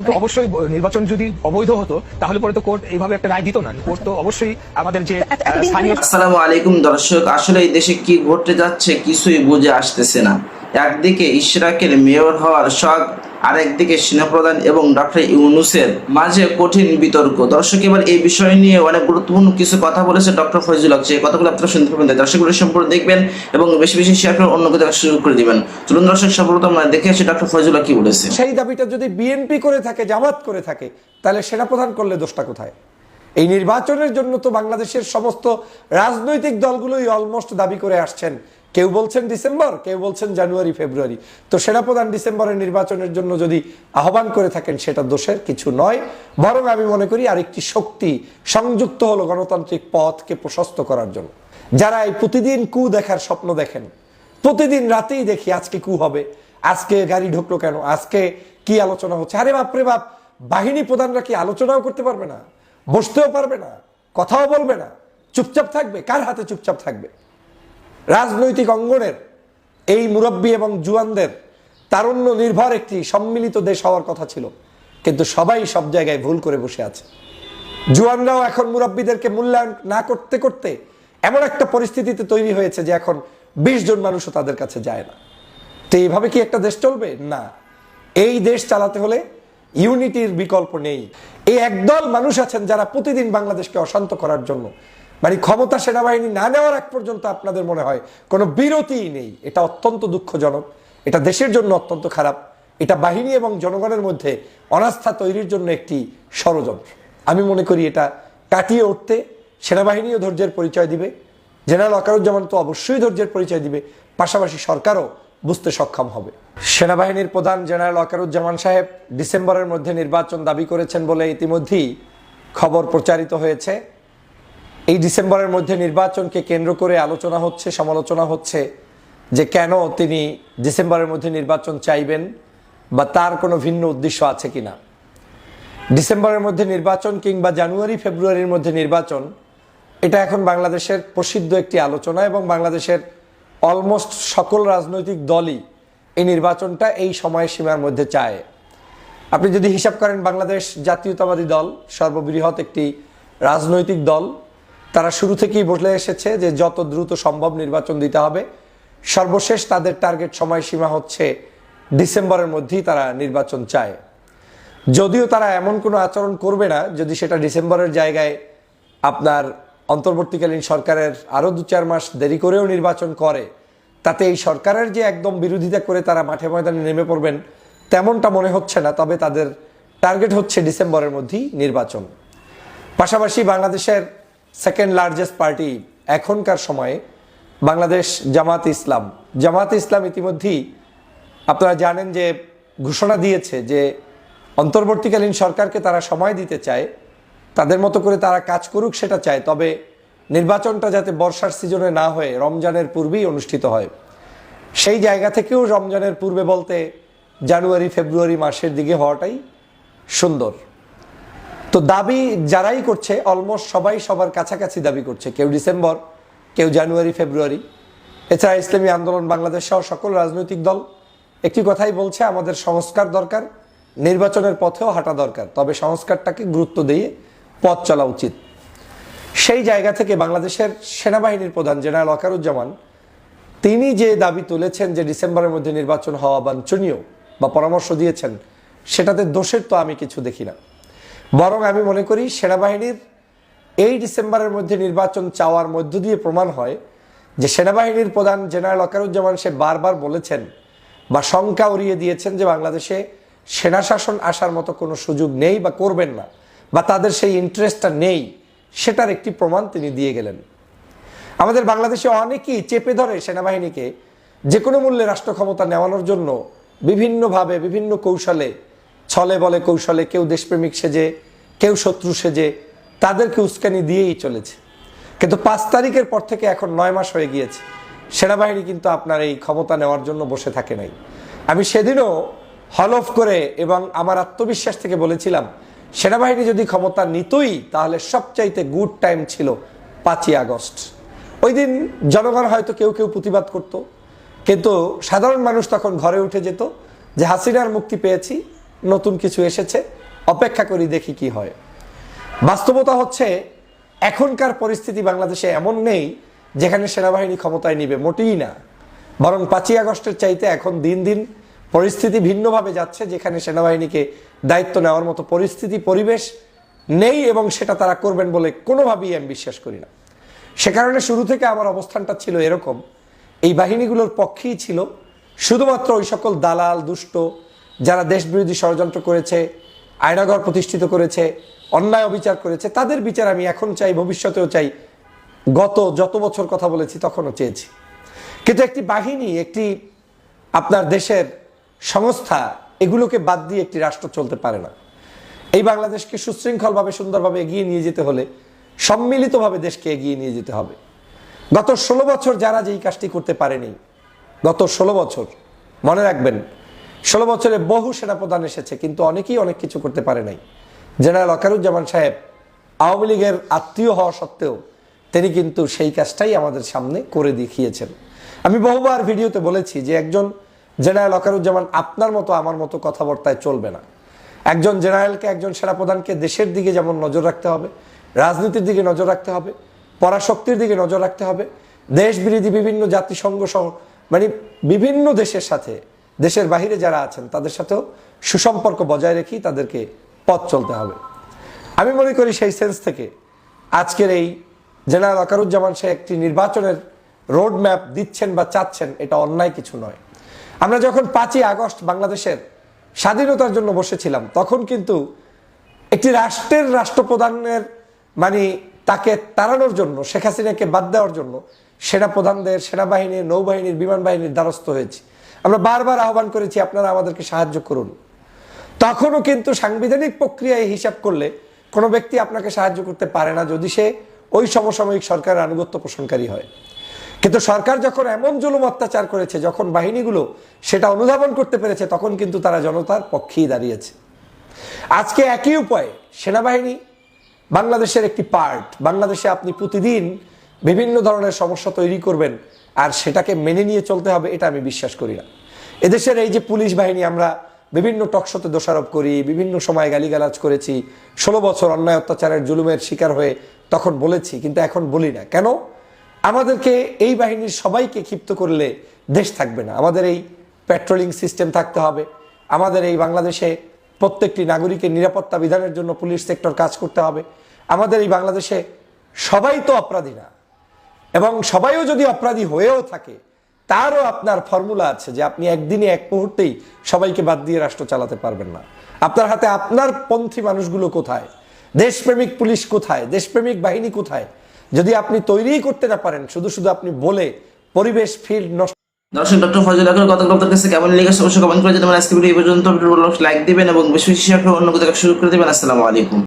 অবশ্যই নির্বাচন যদি অবৈধ হতো তাহলে পরে তো কোর্ট এইভাবে একটা রায় দিত না। কোর্ট তো অবশ্যই আমাদের যে আসসালামু আলাইকুম দর্শক আসলে এই দেশে কি ঘটতে যাচ্ছে কিছুই বুঝে আসতেছে না। একদিকে ইশরাকের মেয়র হওয়ার শখ আর একদিকে সেনাপ্রধান এবং ডক্টর ইউনুসের মাঝে কঠিন বিতর্ক। দর্শক, এবার এই বিষয় নিয়ে অনেক গুরুত্বপূর্ণ কিছু কথা বলেছে ডক্টর ফয়জুল হক যে কথাগুলো আপনারা শুনতে পাবেন। দর্শকগুলো সম্পূর্ণ দেখবেন এবং বেশি বেশি শেয়ার করে অন্যকে দেখার সুযোগ করে দিবেন। চলুন দর্শক সর্বপ্রথম আমরা দেখে আসি ডক্টর ফয়জুল হক কি বলেছে। সেই দাবিটা যদি বিএনপি করে থাকে, জামাত করে থাকে, তাহলে সেনাপ্রধান করলে দোষটা কোথায়? এই নির্বাচনের জন্য তো বাংলাদেশের সমস্ত রাজনৈতিক দলগুলোই অলমোস্ট দাবি করে আসছেন। কেউ বলছেন ডিসেম্বর, কেউ বলছেন জানুয়ারি, ফেব্রুয়ারি। তো সেনাপ্রধান ডিসেম্বরের নির্বাচনের জন্য যদি আহ্বান করে থাকেন, সেটা দোষের কিছু নয়। বরং আমি মনে করি আরেকটি শক্তি সংযুক্ত হলো গণতান্ত্রিক পথকে প্রশস্ত করার জন্য। যারা এই প্রতিদিন কু দেখার স্বপ্ন দেখেন, প্রতিদিন রাতেই দেখি আজকে কু হবে, আজকে গাড়ি ঢুকলো কেন, আজকে কি আলোচনা হচ্ছে। আরে বাপরে বাপ, বাহিনী প্রধানরা কি আলোচনাও করতে পারবে না? বসতেও পারবে না? কথাও বলবে না? চুপচাপ থাকবে? কার হাতে চুপচাপ থাকবে? রাজনৈতিক অঙ্গনের এই মুরব্বী এবং জুয়ানদের তারুণ্য নির্ভর একটি সম্মিলিত দেশ হওয়ার কথা ছিল। কিন্তু সবাই সব জায়গায় ভুল করে বসে আছে। জুয়ানরাও এখন মুরব্বীদেরকে মূল্যায়ন না করতে করতে এমন একটা পরিস্থিতিতে তৈরি হয়েছে যে এখন বিশ জন মানুষও তাদের কাছে যায় না। তো এইভাবে কি একটা দেশ চলবে? না। এই দেশ চালাতে হলে ইউনিটির বিকল্প নেই। এই একদল মানুষ আছেন যারা প্রতিদিন বাংলাদেশকে অশান্ত করার জন্য মানে ক্ষমতা সেনাবাহিনী না নেওয়ার এক পর্যন্ত আপনাদের মনে হয় কোনো বিরতিই নেই? এটা অত্যন্ত দুঃখজনক। এটা দেশের জন্য অত্যন্ত খারাপ। এটা বাহিনী এবং জনগণের মধ্যে অনাস্থা তৈরির জন্য একটি ষড়যন্ত্র। আমি মনে করি এটা কাটিয়ে উঠতে সেনাবাহিনীও ধৈর্যের পরিচয় দিবে। জেনারেল ওয়াকারুজ্জামান তো অবশ্যই ধৈর্যের পরিচয় দিবে। পাশাপাশি সরকারও বুঝতে সক্ষম হবে। সেনাবাহিনীর প্রধান জেনারেল ওয়াকারুজ্জামান সাহেব ডিসেম্বরের মধ্যে নির্বাচন দাবি করেছেন বলে ইতিমধ্যেই খবর প্রচারিত হয়েছে। এই ডিসেম্বরের মধ্যে নির্বাচনকে কেন্দ্র করে আলোচনা হচ্ছে, সমালোচনা হচ্ছে যে কেন তিনি ডিসেম্বরের মধ্যে নির্বাচন চাইবেন বা তার কোনো ভিন্ন উদ্দেশ্য আছে কিনা। ডিসেম্বরের মধ্যে নির্বাচন কিংবা জানুয়ারি, ফেব্রুয়ারির মধ্যে নির্বাচন, এটা এখন বাংলাদেশের প্রসিদ্ধ একটি আলোচনা এবং বাংলাদেশের অলমোস্ট সকল রাজনৈতিক দলই এই নির্বাচনটা এই সময় সীমার মধ্যে চায়। আপনি যদি হিসাব করেন, বাংলাদেশ জাতীয়তাবাদী দল, সর্ববৃহৎ একটি রাজনৈতিক দল তারা শুরু থেকেই বলে এসেছে যে যত দ্রুত সম্ভব নির্বাচন দিতে হবে। সর্বশেষ তাদের টার্গেট সময়সীমা হচ্ছে ডিসেম্বরের মধ্যেই তারা নির্বাচন চায়। যদিও তারা এমন কোনো আচরণ করবে না, যদি সেটা ডিসেম্বরের জায়গায় আপনার অন্তর্বর্তীকালীন সরকারের আরও দু চার মাস দেরি করেও নির্বাচন করে, তাতে এই সরকারের যে একদম বিরোধিতা করে তারা মাঠে ময়দানে নেমে পড়বেন তেমনটা মনে হচ্ছে না, তবে তাদের টার্গেট হচ্ছে ডিসেম্বরের মধ্যেই নির্বাচন। পাশাপাশি বাংলাদেশের সেকেন্ড লার্জেস্ট পার্টি এখনকার সময়ে বাংলাদেশ জামাত ইসলাম। জামাত ইসলাম ইতিমধ্যেই আপনারা জানেন যে ঘোষণা দিয়েছে যে অন্তর্বর্তীকালীন সরকারকে তারা সময় দিতে চায়, তাদের মতো করে তারা কাজ করুক সেটা চায়, তবে নির্বাচনটা যাতে বর্ষার সিজনে না হয়ে রমজানের পূর্বেই অনুষ্ঠিত হয়। সেই জায়গা থেকেও রমজানের পূর্বে বলতে জানুয়ারি, ফেব্রুয়ারি মাসের দিকে হওয়াটাই সুন্দর। তো দাবি যারাই করছে অলমোস্ট সবাই সবার কাছাকাছি দাবি করছে। কেউ ডিসেম্বর, কেউ জানুয়ারি, ফেব্রুয়ারি। এছাড়া ইসলামী আন্দোলন বাংলাদেশ সহ সকল রাজনৈতিক দল একটি কথাই বলছে, আমাদের সংস্কার দরকার, নির্বাচনের পথেও হাঁটা দরকার। তবে সংস্কারটাকে গুরুত্ব দিয়ে পথ চলা উচিত। সেই জায়গা থেকে বাংলাদেশের সেনাবাহিনীর প্রধান জেনারেল অকারুজ্জামান, তিনি যে দাবি তুলেছেন যে ডিসেম্বরের মধ্যে নির্বাচন হওয়া বাঞ্ছনীয় বা পরামর্শ দিয়েছেন, সেটাতে দোষের তো আমি কিছু দেখি না। বরং আমি মনে করি সেনাবাহিনীর এই ডিসেম্বরের মধ্যে নির্বাচন চাওয়ার মধ্য দিয়ে প্রমাণ হয় যে সেনাবাহিনীর প্রধান জেনারেল অকারুজ্জামান সে বারবার বলেছেন বা শঙ্কা উড়িয়ে দিয়েছেন যে বাংলাদেশে সেনা শাসন আসার মতো কোনো সুযোগ নেই বা করবেন না বা তাদের সেই ইন্টারেস্টটা নেই, সেটার একটি প্রমাণ তিনি দিয়ে গেলেন। আমাদের বাংলাদেশে অনেকেই চেপে ধরে সেনাবাহিনীকে যে কোনো মূল্যে রাষ্ট্র ক্ষমতা নেওয়ানোর জন্য বিভিন্নভাবে, বিভিন্ন কৌশলে ছলে বলে কৌশলে, কেউ দেশপ্রেমিক সেজে, কেউ শত্রু সেজে, তাদেরকে উস্কানি দিয়েই চলেছে। কিন্তু পাঁচ তারিখের পর থেকে এখন নয় মাস হয়ে গিয়েছে। সেনাবাহিনী কিন্তু আপনার এই ক্ষমতা নেওয়ার জন্য বসে থাকে নাই। আমি সেদিনও হলফ করে এবং আমার আত্মবিশ্বাস থেকে বলেছিলাম, সেনাবাহিনী যদি ক্ষমতা নিতই, তাহলে সবচাইতে গুড টাইম ছিল পাঁচই আগস্ট। ওই দিন জনগণ হয়তো কেউ কেউ প্রতিবাদ করত, কিন্তু সাধারণ মানুষ তখন ঘরে উঠে যেত যে, হাসিনার মুক্তি পেয়েছি নতুন কিছু এসেছে, অপেক্ষা করি দেখি কি হয়। বাস্তবতা হচ্ছে, এখনকার পরিস্থিতি বাংলাদেশে এমন নেই, যেখানে সেনাবাহিনী ক্ষমতায় নিবে মোটেই না। বরং পাঁচই আগস্টের চাইতে এখন দিন দিন পরিস্থিতি ভিন্নভাবে যাচ্ছে, যেখানে সেনাবাহিনীকে দায়িত্ব নেওয়ার মতো পরিস্থিতি, পরিবেশ নেই এবং সেটা তারা করবেন বলে কোনোভাবেই আমি বিশ্বাস করি না। সে কারণে শুরু থেকে আমার অবস্থানটা ছিল এরকম। এই বাহিনীগুলোর পক্ষেই ছিল, শুধুমাত্র ওই সকল দালাল, দুষ্ট যারা দেশবিরোধী ষড়যন্ত্র করেছে, আয়নাগর প্রতিষ্ঠিত করেছে, অন্যায় অবিচার করেছে, তাদের বিচার আমি এখন চাই, ভবিষ্যতেও চাই। গত যত বছর কথা বলেছি, তখনও চেয়েছি। কিন্তু একটি বাহিনী, একটি আপনার দেশের সংস্থা, এগুলোকে বাদ দিয়ে একটি রাষ্ট্র চলতে পারে না। এই বাংলাদেশকে সুশৃঙ্খলভাবে, সুন্দরভাবে এগিয়ে নিয়ে যেতে হলে, সম্মিলিতভাবে দেশকে এগিয়ে নিয়ে যেতে হবে। গত ষোলো বছর যারা যেই কাজটি করতে পারেনি, গত ষোলো বছর, মনে রাখবেন ষোলো বছরে বহু সেনাপ্রধান এসেছে, কিন্তু অনেকেই অনেক কিছু করতে পারে নাই। জেনারেল অকারুজ্জামান সাহেব আওয়ামী লীগের আত্মীয় হওয়া সত্ত্বেও তিনি কিন্তু সেই কাজটাই আমাদের সামনে করে দেখিয়েছেন। আমি বহুবার ভিডিওতে বলেছি যে একজন জেনারেল অকারুজ্জামান আপনার মতো আমার মতো কথাবার্তায় চলবে না। একজন জেনারেলকে, একজন সেনাপ্রধানকে দেশের দিকে যেমন নজর রাখতে হবে, রাজনীতির দিকে নজর রাখতে হবে, পরাশক্তির দিকে নজর রাখতে হবে দেশ বিরোধী বিভিন্ন জাতিসংঘ সহ মানে বিভিন্ন দেশের সাথে দেশের বাহিরে যারা আছেন, তাদের সাথেও সুসম্পর্ক বজায় রেখেই তাদেরকে পথ চলতে হবে। আমি মনে করি সেই সেন্স থেকে আজকের এই জেনারেল আকারুজ্জামান সে একটি নির্বাচনের রোড ম্যাপ দিচ্ছেন বা চাচ্ছেন, এটা অন্যায় কিছু নয়। আমরা যখন পাঁচই আগস্ট বাংলাদেশের স্বাধীনতার জন্য বসেছিলাম, তখন কিন্তু একটি রাষ্ট্রের রাষ্ট্রপ্রধানের মানে তাকে তাড়ানোর জন্য, শেখ হাসিনাকে বাদ দেওয়ার জন্য সেনাপ্রধানদের, সেনাবাহিনীর, নৌবাহিনীর বিমান বাহিনীর দ্বারস্থ হয়েছি। আমরা বারবার আহ্বান করেছি, আপনারা আমাদেরকে সাহায্য করুন। তখনও কিন্তু সাংবিধানিক প্রক্রিয়ায় হিসাব করলে কোনো ব্যক্তি আপনাকে সাহায্য করতে পারে না যদি সে ওই সমসাময়িক সরকারের আনুগত্য পোষণকারী হয়। কিন্তু সরকার যখন এমন জুলুম অত্যাচার করেছে, যখন বাহিনীগুলো সেটা অনুধাবন করতে পেরেছে, তখন কিন্তু তারা জনতার পক্ষেই দাঁড়িয়েছে। আজকে একই উপায়ে, সেনাবাহিনী, বাংলাদেশের একটি পার্ট, বাংলাদেশে আপনি প্রতিদিন বিভিন্ন ধরনের সমস্যা তৈরি করবেন আর সেটাকে মেনে নিয়ে চলতে হবে, এটা আমি বিশ্বাস করি না। এদেশের এই যে পুলিশ বাহিনী, আমরা বিভিন্ন টকশোতে দোষারোপ করি, বিভিন্ন সময় গালিগালাজ করেছি, ষোলো বছর অন্যায় অত্যাচারের জুলুমের শিকার হয়ে তখন বলেছি, কিন্তু এখন বলি না। কেন? আমাদেরকে এই বাহিনীর সবাইকে ক্ষিপ্ত করলে দেশ থাকবে না। আমাদের এই পেট্রোলিং সিস্টেম থাকতে হবে। আমাদের এই বাংলাদেশে প্রত্যেকটি নাগরিকের নিরাপত্তা বিধানের জন্য পুলিশ সেক্টর কাজ করতে হবে। আমাদের এই বাংলাদেশে সবাই তো অপরাধী না। এবং সবাইও যদি অপরাধী হয়েও থাকে, তারও আপনার ফর্মুলা আছে যে আপনি একদিনে এক মুহূর্তেই সবাইকে বাদ দিয়ে রাষ্ট্র চালাতে পারবেন না। আপনার হাতে আপনার পন্থী মানুষগুলো কোথায়? দেশপ্রেমিক পুলিশ কোথায়? দেশপ্রেমিক বাহিনী কোথায়? যদি আপনি তৈরিই করতে না পারেন, শুধু শুধু আপনি বলে পরিবেশ ফিল্ড নষ্ট দর্শক, ডক্টর ফজল আকর গতকাল আপনার কাছে কেমন লেগেছে অবশ্যই কমেন্ট করে জানাবেন। আজকে ভিডিও এই পর্যন্ত। লাইক দিবেন এবং বেশি বেশি অন্য কোথাও শুরু করে দেবেন। আসসালামু আলাইকুম।